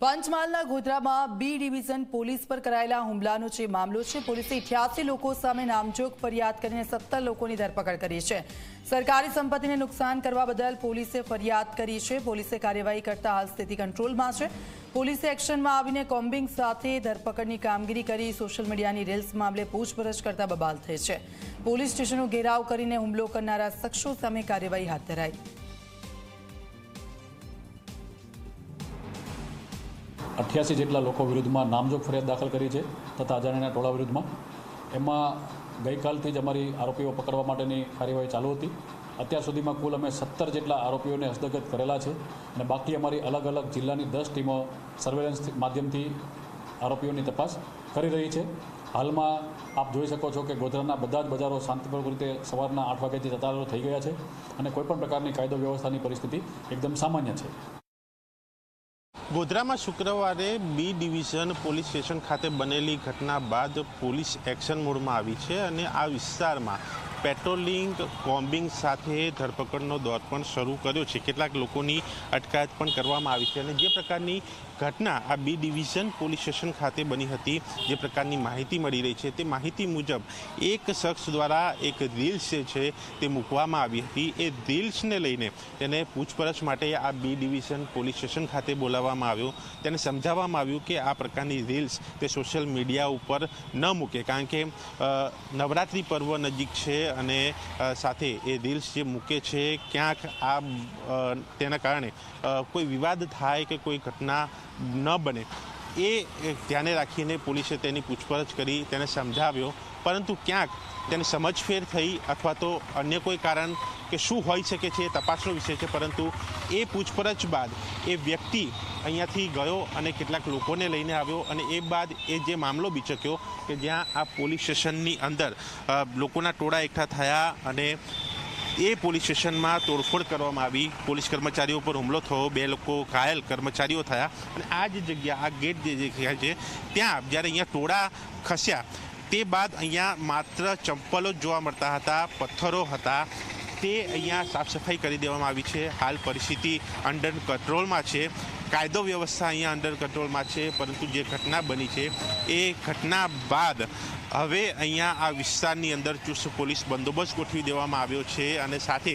પંચમહાલના ગોધરામાં B division police પર કરાયેલા હુમલાનો જે મામલો છે, પોલીસે અઠ્યાસી લોકો સામે નામજોગ ફરિયાદ કરીને સત્તર લોકોની ધરપકડ કરી છે. સરકારી સંપત્તિને નુકસાન કરવા બદલ પોલીસે ફરિયાદ કરી છે. પોલીસે કાર્યવાહી કરતા હાલ સ્થિતિ કંટ્રોલમાં છે. પોલીસે એક્શનમાં આવીને કોમ્બિંગ સાથે ધરપકડની કામગીરી કરી સોશિયલ મીડિયાની રીલ્સ મામલે પૂછપરછ કરતા બબાલ થઈ છે. પોલીસ સ્ટેશનનો ઘેરાવ કરીને હુમલો કરનારા શખ્સો સામે કાર્યવાહી હાથ ધરાઈ. અઠ્યાસી જેટલા લોકો વિરુદ્ધમાં નામજોગ ફરિયાદ દાખલ કરી છે તથા અજાણ્યાના ટોળા વિરુદ્ધમાં. એમાં ગઈકાલથી જ અમારી આરોપીઓ પકડવા માટેની કાર્યવાહી ચાલુ હતી. અત્યાર સુધીમાં કુલ અમે સત્તર જેટલા આરોપીઓને હસ્તગત કરેલા છે અને બાકી અમારી અલગ અલગ જિલ્લાની દસ ટીમો સર્વેલન્સ માધ્યમથી આરોપીઓની તપાસ કરી રહી છે. હાલમાં આપ જોઈ શકો છો કે ગોધરાના બધા જ બજારો શાંતિપૂર્વક રીતે સવારના આઠ વાગ્યાથી જતારો થઈ ગયા છે અને કોઈપણ પ્રકારની કાયદો વ્યવસ્થાની પરિસ્થિતિ એકદમ સામાન્ય છે. ગોધરામાં શુક્રવારે બી ડિવિઝન પોલીસ સ્ટેશન ખાતે બનેલી ઘટના બાદ પોલીસ એક્શન મોડમાં આવી છે અને આ વિસ્તારમાં પેટ્રોલિંગ કોમ્બિંગ સાથે ધરપકડનો દોર પણ શરૂ કર્યો છે. કેટલાક લોકોની અટકાયત પણ કરવામાં આવી છે અને જે પ્રકારની ઘટના આ બી ડિવિઝન પોલીસ સ્ટેશન ખાતે બની હતી, જે પ્રકારની માહિતી મળી રહી છે, તે માહિતી મુજબ એક શખ્સ દ્વારા એક રીલ્સ જે છે તે મૂકવામાં આવી હતી. એ રીલ્સને લઈને તેને પૂછપરછ માટે આ બી ડિવિઝન પોલીસ સ્ટેશન ખાતે બોલાવવામાં આવ્યો. તેને સમજાવવામાં આવ્યું કે આ પ્રકારની રીલ્સ તે સોશિયલ મીડિયા ઉપર ન મૂકે, કારણ કે નવરાત્રિ પર્વ નજીક છે અને સાથે એ રીલ્સ જે મૂકે છે, ક્યાંક આ તેના કારણે કોઈ વિવાદ થાય કે કોઈ ઘટના ન બને, એ ધ્યાને રાખીને પોલીસે તેની પૂછપરછ કરી, તેને સમજાવ્યો. પરંતુ ક્યાંક તેને સમજફેર થઈ અથવા તો અન્ય કોઈ કારણ કે શું હોઈ શકે છે એ તપાસનો વિષય છે. પરંતુ એ પૂછપરછ બાદ એ વ્યક્તિ અહીંયાથી ગયો અને કેટલાક લોકોને લઈને આવ્યો અને એ બાદ એ જે મામલો બીચક્યો કે જ્યાં આ પોલીસ સ્ટેશનની અંદર લોકોના ટોળા એકઠા થયા અને એ પોલીસ સ્ટેશનમાં તોડફોડ કરવામાં આવી. પોલીસ કર્મચારીઓ પર હુમલો થયો, બે લોકો ઘાયલ કર્મચારીઓ થયા અને આ જે જગ્યા, આ ગેટ જે જગ્યા છે, ત્યાં જ્યારે અહીંયા ટોળા ખસ્યા, તે બાદ અહીંયા માત્ર ચંપલો જ જોવા મળતા હતા, પથ્થરો હતા. તે અહીંયા સાફ સફાઈ કરી દેવામાં આવી છે. હાલ પરિસ્થિતિ અંડર કંટ્રોલમાં છે. કાયદો વ્યવસ્થા અહીંયા અંડર કંટ્રોલમાં છે, પરંતુ જે ઘટના બની છે, એ ઘટના બાદ હવે અહીંયા આ વિસ્તારની અંદર ચુસ્ત પોલીસ બંદોબસ્ત ગોઠવી દેવામાં આવ્યો છે અને સાથે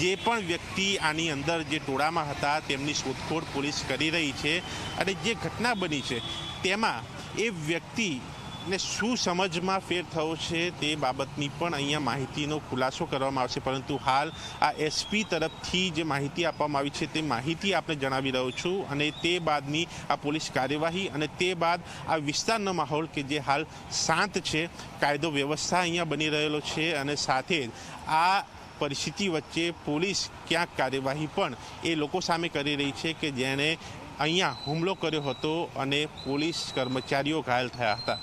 જે પણ વ્યક્તિ આની અંદર જે ટોળામાં હતા, તેમની શોધખોળ પોલીસ કરી રહી છે અને જે ઘટના બની છે, તેમાં એ વ્યક્તિ ને શું સમજમાં ફેર થયો છે તે બાબતની પણ અહીંયા માહિતીનો ખુલાસો કરવામાં આવશે. પરંતુ હાલ આ એસપી તરફથી જે માહિતી આપવામાં આવી છે તે માહિતી આપણે જણાવી રહ્યો છું અને તે બાદની આ પોલીસ કાર્યવાહી અને તે બાદ આ વિસ્તારનો માહોલ કે જે હાલ શાંત છે, કાયદો વ્યવસ્થા અહીંયા બની રહેલો છે અને સાથે આ પરિસ્થિતિ વચ્ચે પોલીસ ક્યાંક કાર્યવાહી પણ એ લોકો સામે કરી રહી છે કે જેણે અહીંયા હુમલો કર્યો હતો અને પોલીસ કર્મચારીઓ ઘાયલ થયા હતા.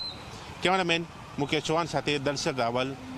કેમેરામેન મુકેશ ચૌહાણ સાથે દર્શન રાવલ